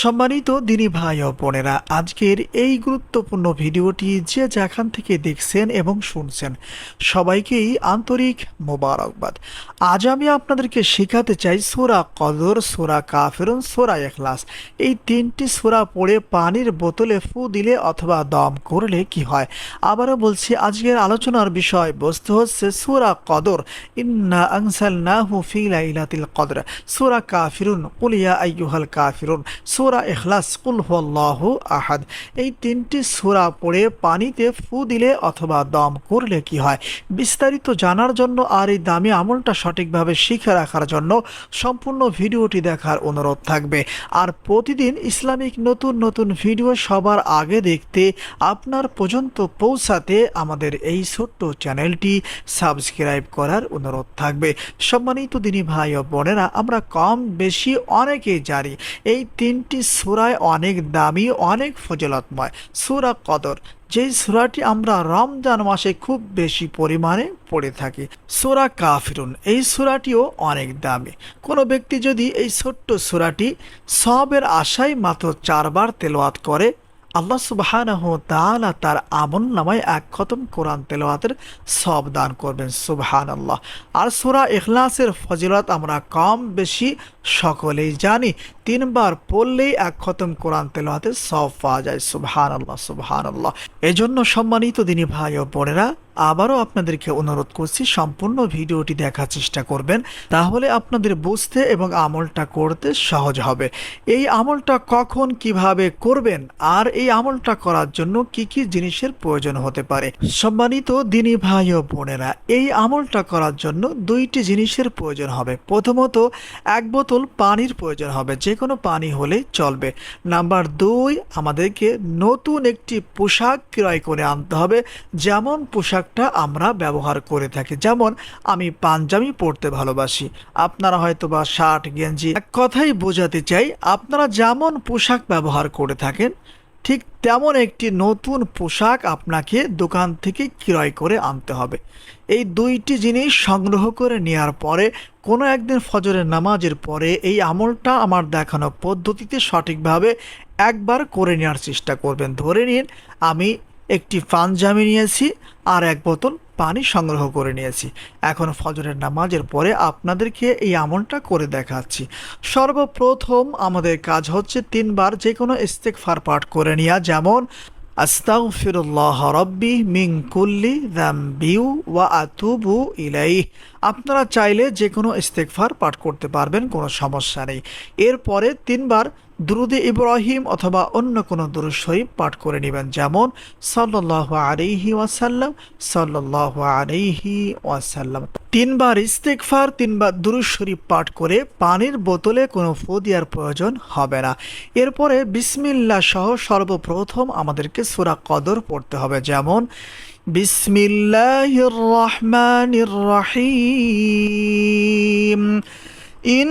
সম্মানিত দিনী ভাই ও বোনেরা, আজকের এই গুরুত্বপূর্ণ ভিডিওটি যে যেখান থেকে দেখছেন এবং শুনছেন, সবাইকেই আন্তরিক মোবারকবাদ। আজ আমি আপনাদেরকে শেখাতে চাই সোরা কদর, সোরা কাফেরুন, সোরা এখলাস এই তিনটি সোরা পড়ে পানির বোতলে ফু দিলে অথবা দম করলে কি হয়? আবারও বলছি, আজকের আলোচনার বিষয় বস্তু হচ্ছে সোরা কদর। ইন্না আনসালনাহু ফি লাইলাতিল কদর। সোরা কাফিরুন, কুল ইয়া আইয়ুহাল কাফিরুন। সূরা ইখলাস, কুল হুয়াল্লাহু আহাদ। এই তিনটি সূরা পড়ে পানিতে ফু দিলে অথবা দম করলে কি হয়? বিস্তারিত জানার জন্য আর এই দামি আমলটা সঠিকভাবে শিখে রাখার জন্য সম্পূর্ণ ভিডিওটি দেখার অনুরোধ থাকবে। আর প্রতিদিন ইসলামিক নতুন নতুন ভিডিও সবার আগে দেখতে আপনার পর্যন্ত পৌঁছাতে আমাদের এই ছোট্ট চ্যানেলটি সাবস্ক্রাইব করার অনুরোধ থাকবে। সম্মানিত দিনী ভাই ও বোনেরা, আমরা কম বেশি অনেকেই জানি, এই তিনটি সুরায় অনেক দামি, অনেক ফজলতময়। সুরা কদর, যেই সুরাটি আমরা রমজান মাসে খুব বেশি পরিমাণে পড়ে থাকি। সুরা কাফিরুন, এই সুরাটিও অনেক দামি। কোনো ব্যক্তি যদি এই ছোট্ট সুরাটি সবের আশায় মাত্র চারবার তেলোয়াত করে, আল্লাহ সুবাহানহ তার আমল নামায় এক খতম কোরআন তেলাওয়াতের সব দান করবেন সুবহান আল্লাহ আর সুরা ইখলাসের ফজিলত আমরা কম বেশি সকলেই জানি, তিনবার পড়লেই এক খতম কোরআন তেলাওয়াতের সব পাওয়া যায়। সুবহান আল্লাহ সুবহান আল্লাহ এজন্য সম্মানিত দিনী ভাই ও বোনেরা, আবারও আপনাদেরকে অনুরোধ করছি সম্পূর্ণ ভিডিওটি দেখার চেষ্টা করবেন, তাহলে আপনাদের বুঝতে এবং আমলটা করতে সহজ হবে। এই আমলটা কখন কীভাবে করবেন আর এই আমলটা করার জন্য কি কি জিনিসের প্রয়োজন হতে পারে? সম্মানিত দিনী ভাই ও বোনেরা, এই আমলটা করার জন্য দুইটি জিনিসের প্রয়োজন হবে। প্রথমত, এক বোতল পানির প্রয়োজন হবে। যে কোনো পানি হলে চলবে। নাম্বার দুই, আমাদেরকে নতুন একটি পোশাক ক্রয় করে আনতে হবে। যেমন পোশাকটা আমরা ব্যবহার করে থাকি। যেমন, আমি পাঞ্জাবি পরতে ভালোবাসি। আপনারা হয়তো বা শার্ট, গেঞ্জি, এক কথাই বোঝাতে চাই, আপনারা যেমন পোশাক ব্যবহার করে থাকেন ঠিক তেমন একটি নতুন পোশাক আপনাকে দোকান থেকে ক্রয় করে আনতে হবে। এই দুইটি জিনিস সংগ্রহ করে নেওয়ার পরে, কোনো একদিন ফজরের নামাজের পরে এই আমলটা আমার দেখানো পদ্ধতিতে সঠিকভাবে একবার করে নেওয়ার চেষ্টা করবেন। ধরে নিন, আমি একটি পাঞ্জাবি নিয়েছি আর এক বোতল পানি সংগ্রহ করে নিয়েছি। এখন ফজরের নামাজের পরে আপনাদেরকে এই আমলটা করে দেখাচ্ছি। সর্বপ্রথম আমাদের কাজ হচ্ছে তিনবার যে কোনো ইস্তেকফার পাঠ করে নেওয়া। যেমন, আস্তাগফিরুল্লাহ রব্বি মিং কুল্লি দ্যাম্বিউ ওয়া আতুবু ইলাই আপনারা চাইলে যে কোনো ইস্তেকফার পাঠ করতে পারবেন, কোনো সমস্যা নেই। এরপরে তিনবার দ্রুদে ইব্রাহিম অথবা অন্য কোনো দুরু শরীফ পাঠ করে নেবেন, যেমন সাল্লাহ আলিহি ওয়াসাল্লাম সাল্লাহ আলিহি ওয়াসাল্লাম। তিনবার ইস্তেকফার তিনবার দুরু শরীফ পাঠ করে পানির বোতলে কোনো ফদিয়ার প্রয়োজন হবে না। এরপরে বিসমিল্লা সহ সর্বপ্রথম আমাদেরকে সুরা কদর পড়তে হবে, যেমন বিসমিল্লাহ রহমান রহিম। ইন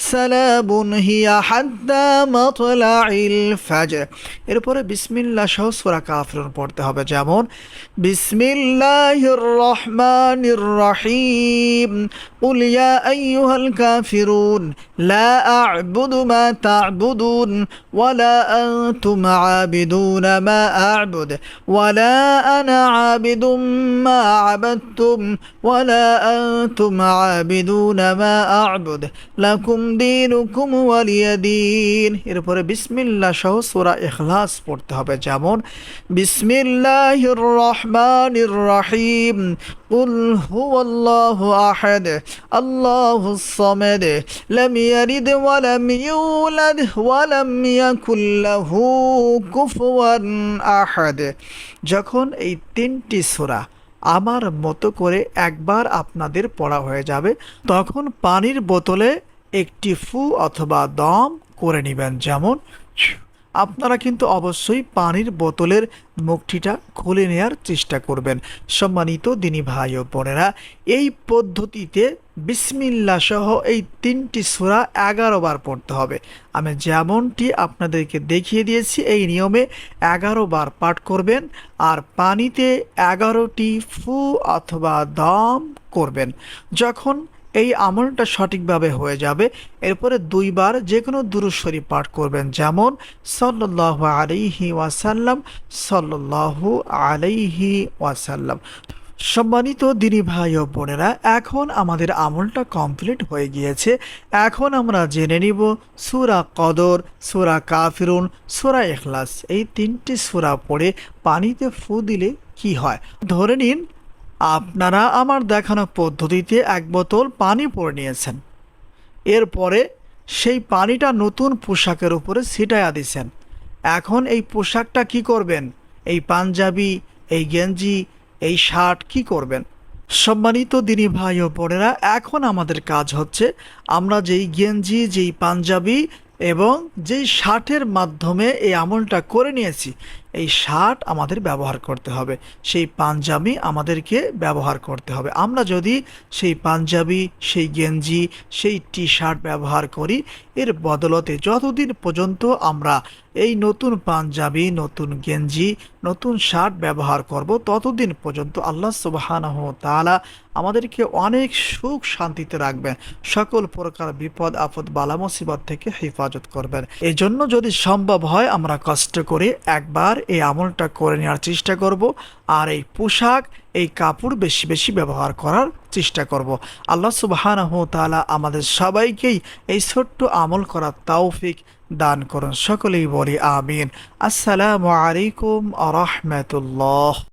سلام هي حتى مطلع الفجر এরপরে বিসমিল্লাহ সহ সূরা কাফিরুন পড়তে হবে যেমন বিসমিল্লাহির রহমানির রহিম قل يا أيها الكافرون لا أعبد ما تعبدون ولا أنتم عابدون ما أعبد ولا أنا عابد ما عبدتم ولا أنتم عابدون ما أعبد لكم دينكم ولي دين এরপরে বিসমিল্লাহ সহ সূরা ইখলাস পড়তে হবে যেমন বিসমিল্লাহির রহমানির রহিম قل هو الله أحد الله الصمد لم يلد ولم يولد ولم يكن আহাদ যখন এই তিনটি সোরা আমার মতো করে একবার আপনাদের পড়া হয়ে যাবে, তখন পানির বোতলে একটি ফু অথবা দম করে নেবেন। যেমন আপনারা কিন্তু অবশ্যই পানির বোতলের মুখটিটা খুলে নেয়ার চেষ্টা করবেন। সম্মানিত দিনী ভাই ও বোনেরা, এই পদ্ধতিতে বিসমিল্লা সহ এই তিনটি সূরা এগারো বার পড়তে হবে। আমি যেমনটি আপনাদেরকে দেখিয়ে দিয়েছি, এই নিয়মে এগারো বার পাঠ করবেন আর পানিতে এগারোটি ফু অথবা দম করবেন। যখন এই আমলটা সঠিকভাবে হয়ে যাবে। এরপরে দুইবার যে কোনো দুরুশ্বরী পাঠ করবেন। যেমন সল্লাহ আলাইহি ওয়াসাল্লাম সল্লাহ আলাইহি ওয়াসাল্লাম। সম্মানিত দিনী ভাই ও বোনেরা, এখন আমাদের আমলটা কমপ্লিট হয়ে গিয়েছে। এখন আমরা জেনে নিব সুরা কদর, সুরা কাফিরুন, সুরা এখলাস এই তিনটি সুরা পড়ে পানিতে ফু দিলে কি হয়? ধরে নিন আপনারা আমার দেখানো পদ্ধতিতে এক বোতল পানি পরে নিয়েছেন। এরপরে সেই পানিটা নতুন পোশাকের উপরে ছিটাইয়া দিছেন। এখন এই পোশাকটা কি করবেন? এই পাঞ্জাবি, এই গেঞ্জি, এই শার্ট কি করবেন? সম্মানিত দিনী ভাই ও বোনেরা, এখন আমাদের কাজ হচ্ছে আমরা যেই গেঞ্জি, যেই পাঞ্জাবি এবং যেই শার্টের মাধ্যমে এই আমলটা করে নিয়েছি এই শার্ট আমাদের ব্যবহার করতে হবে, সেই পাঞ্জাবি আমাদেরকে ব্যবহার করতে হবে। আমরা যদি সেই পাঞ্জাবি, সেই গেঞ্জি, সেই টি শার্ট ব্যবহার করি, এর বদলতে যতদিন পর্যন্ত আমরা এই নতুন পাঞ্জাবি, নতুন গেঞ্জি, নতুন শার্ট ব্যবহার করব, ততদিন পর্যন্ত আল্লাহ সুবাহানহ তালা আমাদেরকে অনেক সুখ শান্তিতে রাখবেন, সকল প্রকার বিপদ, আপদ, বালা, মুসিবত থেকে হেফাজত করবেন। এই জন্য যদি সম্ভব হয়, আমরা কষ্ট করে একবার এই আমলটা করে নেওয়ার চেষ্টা করব আর এই পোশাক, এই কাপড় বেশি বেশি ব্যবহার করার চেষ্টা করব। আল্লাহ সুবাহানহ তালা আমাদের সবাইকেই এই ছোট্ট আমল করার তাওফিক দান করুন। সকলেই বলি আমিন। আসসালামু আলাইকুম আ রহমতুল্লাহ।